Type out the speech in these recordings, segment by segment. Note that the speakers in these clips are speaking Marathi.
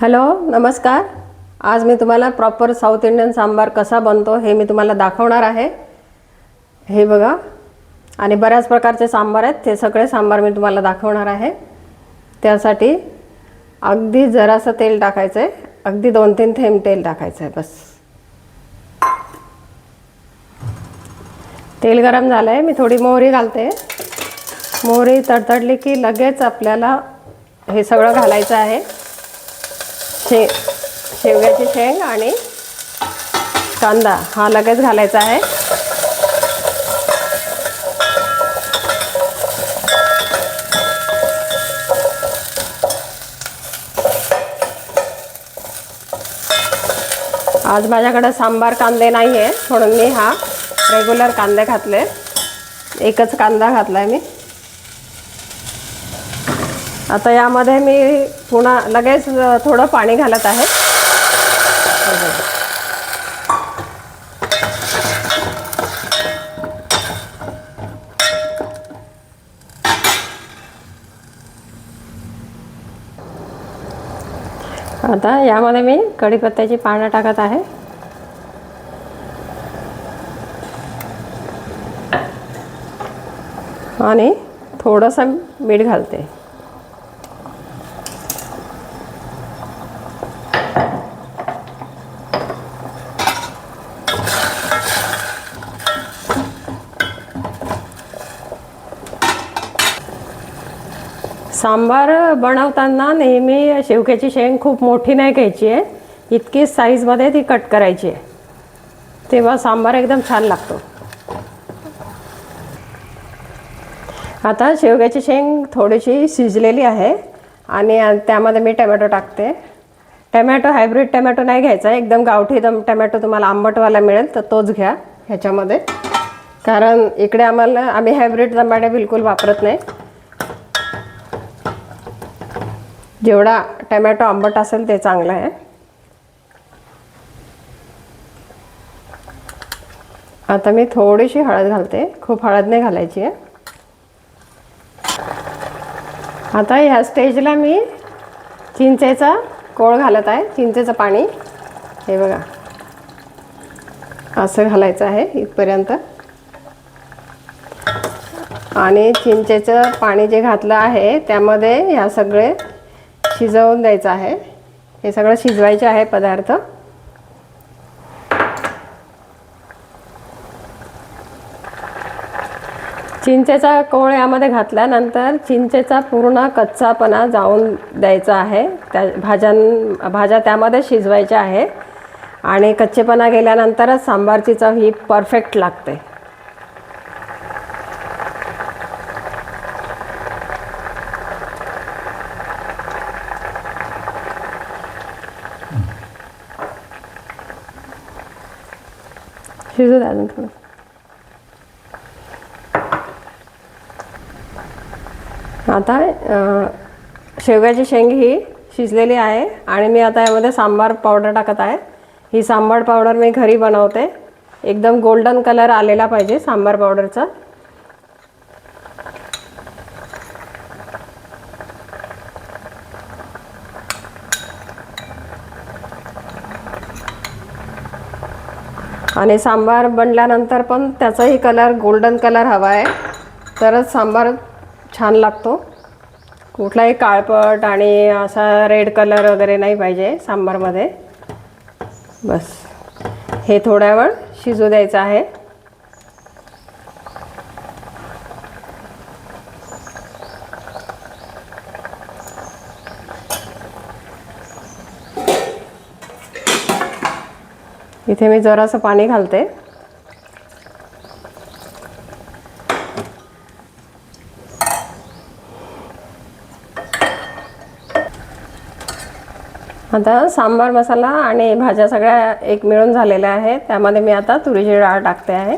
हॅलो नमस्कार. आज मी तुम्हाला प्रॉपर साऊथ इंडियन सांबार कसा बनतो हे मी तुम्हाला दाखवणार आहे. हे बघा. आणि बऱ्याच प्रकारचे सांबार आहेत. ते सगळे सांबार मी तुम्हाला दाखवणार आहे. त्यासाठी अगदी जरासं तेल टाकायचं आहे अगदी दोन तीन थेंब तेल टाकायचं आहे बस. तेल गरम झालं आहे मी थोडी मोहरी घालते. मोहरी तडतडली की लगेच आपल्याला हे सगळं घालायचं आहे. शे शेवग्याची शेंग आणि कांदा हा लगेच घालायचा आहे. आज माझ्याकडं सांबार कांदे नाही आहे म्हणून मी हा रेग्युलर कांदे घातले. एकच कांदा घातला आहे मी. आता यामध्ये मी पुन्हा लगेच थोडं पाणी घालत आहे. आता यामध्ये मी कढीपत्त्याची पानं टाकत आहे. आणि थोडंसं मीठ घालते. सांबार बनवताना नेहमी शेवग्याची शेंग खूप मोठी नाही घ्यायची आहे. इतकी साईजमध्ये ती कट करायची आहे. तेव्हा सांबार एकदम छान लागतो. आता शेवग्याची शेंग थोडीशी शिजलेली आहे आणि त्यामध्ये मी टमॅटो टाकते. टमॅटो हायब्रिड टमॅटो नाही घ्यायचा एकदम गावठी दम टमॅटो तुम्हाला आंबटवाला मिळेल तर तोच घ्या ह्याच्यामध्ये. कारण इकडे आम्हाला आम्ही हायब्रिड टमाटे बिलकुल वापरत नाही. जेवढा टमॅटो आंबट असेल ते चांगलं आहे. आता मी थोडीशी हळद घालते. खूप हळद नाही घालायची आहे. आता ह्या स्टेजला मी चिंचेचा कोळ घालत आहे. चिंचेचं पाणी. हे बघा. असं घालायचं आहे इथपर्यंत. आणि चिंचेचं पाणी जे घातलं आहे त्यामध्ये ह्या सगळे शिजवून द्यायचं आहे. हे सगळं शिजवायचे आहे पदार्थ. चिंचेचा कोळ यामध्ये घातल्यानंतर चिंचेचा पूर्ण कच्चापणा जाऊन द्यायचा आहे. त्या भाज्यां भाज्या त्यामध्ये शिजवायच्या आहे. आणि कच्चेपणा गेल्यानंतरच सांबारची चव ही परफेक्ट लागते. शिजू द्या अजून थोडं आता शेवग्याची शेंग ही शिजलेली आहे आणि मी आता यामध्ये सांबार पावडर टाकत आहे. ही सांबार पावडर मी घरी बनवते. एकदम गोल्डन कलर आलेला पाहिजे सांबार पावडरचा. आणि सांबार बनल्यानंतर पण त्याचाही कलर गोल्डन कलर हवा आहे. तरच सांबार छान लागतो. कुठलाही काळपट आणि असा रेड कलर वगैरे नाही पाहिजे सांबारमध्ये. बस. हे थोड्या वेळ शिजू द्यायचं आहे. इथे मी जरासं पाणी घालते. आता सांबार मसाला आणि भाज्या सगळ्या एक मिळून झालेल्या आहेत. त्यामध्ये मी आता तुरीची डाळ टाकते आहे.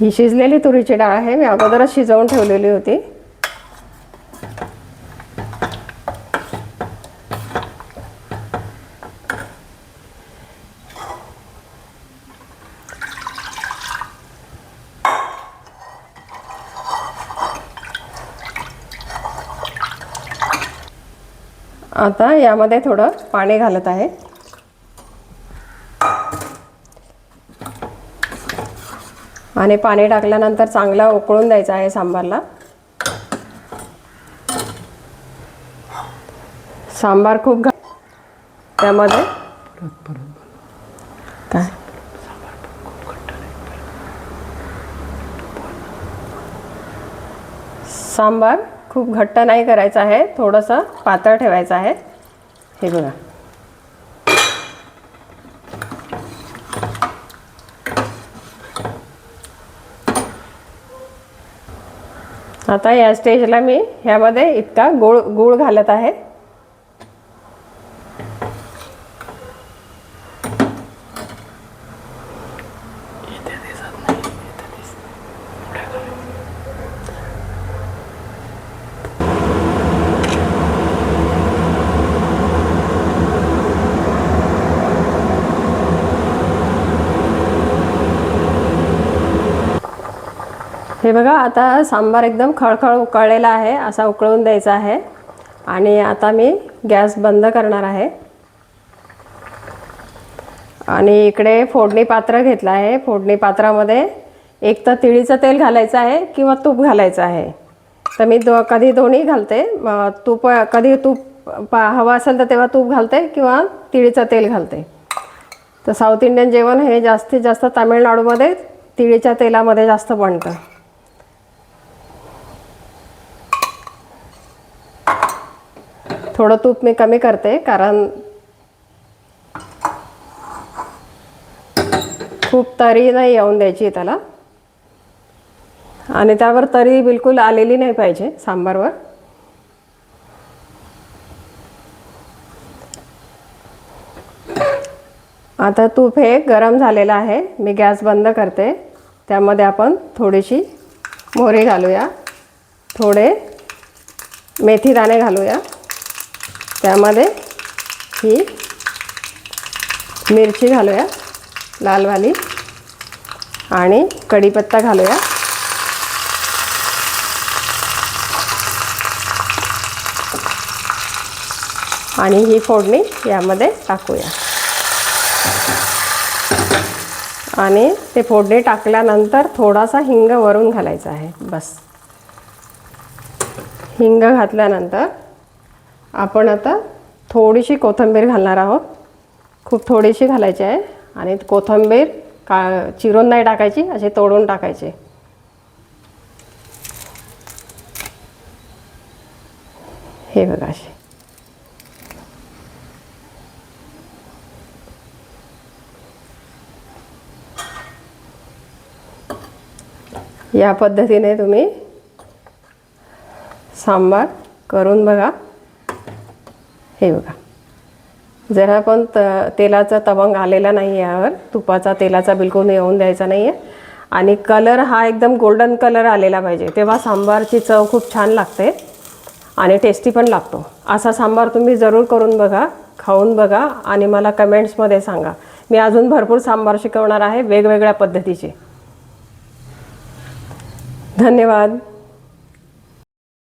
ही शिजलेली तुरीची डाळ आहे. मी अगोदरच शिजवून ठेवलेली होती. आता यामध्ये थोडं पाणी घालत आहे. आणि पाणी टाकल्यानंतर चांगला उकळून द्यायचा आहे सांबारला. सांबार खूप घा त्यामध्ये काय? सांबार खूप घट्ट नाही करायचं आहे थोडंसं पातळ ठेवायचं आहे. हे बघा. आता या स्टेजला मी ह्यामध्ये इतका गोळ गूळ घालत आहे. हे बघा आता सांबार एकदम खळखळ उकळलेला आहे असा उकळून द्यायचा आहे. आणि आता मी गॅस बंद करणार आहे. आणि इकडे फोडणी पात्र घेतलं आहे. फोडणी पात्रामध्ये एक तर तिळीचं तेल घालायचं आहे किंवा तूप घालायचं आहे. तर मी दो कधी दोन्ही घालते. तूप कधी तूप पा हवं असेल तर तेव्हा तूप घालते किंवा तिळीचं तेल घालते. तर साऊथ इंडियन जेवण हे जास्तीत जास्त तामिळनाडूमध्ये तिळीच्या तेलामध्ये जास्त बनतं. थोडं तूप मी कमी करते कारण खूप तरी नाही येऊन द्यायची त्याला. आणि त्यावर तरी बिलकुल आलेली नाही पाहिजे सांबारवर. आता तूप हे गरम झालेलं आहे. मी गॅस बंद करते. त्यामध्ये आपण थोडीशी मोहरी घालूया. थोडे मेथी दाणे घालूया. त्यामध्ये ही मिरची घालूया लालवाली आणि कढीपत्ता घालूया. आणि ही फोडणी यामध्ये टाकूया. आणि ते फोडणी टाकल्यानंतर थोडासा हिंग वरून घालायचा आहे बस. हिंग घातल्यानंतर आपण आता थोडीशी कोथिंबीर घालणार आहोत. खूप थोडीशी घालायची आहे आणि कोथिंबीर का चिरून नाही टाकायची असे तोडून टाकायचे. हे बघा असे या पद्धतीने तुम्ही सांबार करून बघा. हे बघा. जरा पण त तेलाचा तवंग आलेला नाही आहे यावर. तुपाचा तेलाचा बिलकुल येऊन द्यायचा नाही आहे. आणि कलर हा एकदम गोल्डन कलर आलेला पाहिजे. तेव्हा सांबारची चव खूप छान लागते. आणि टेस्टी पण लागतो. असा सांबार तुम्ही जरूर करून बघा खाऊन बघा आणि मला कमेंट्समध्ये सांगा. मी अजून भरपूर सांबार शिकवणार आहे वेगवेगळ्या पद्धतीचे. धन्यवाद.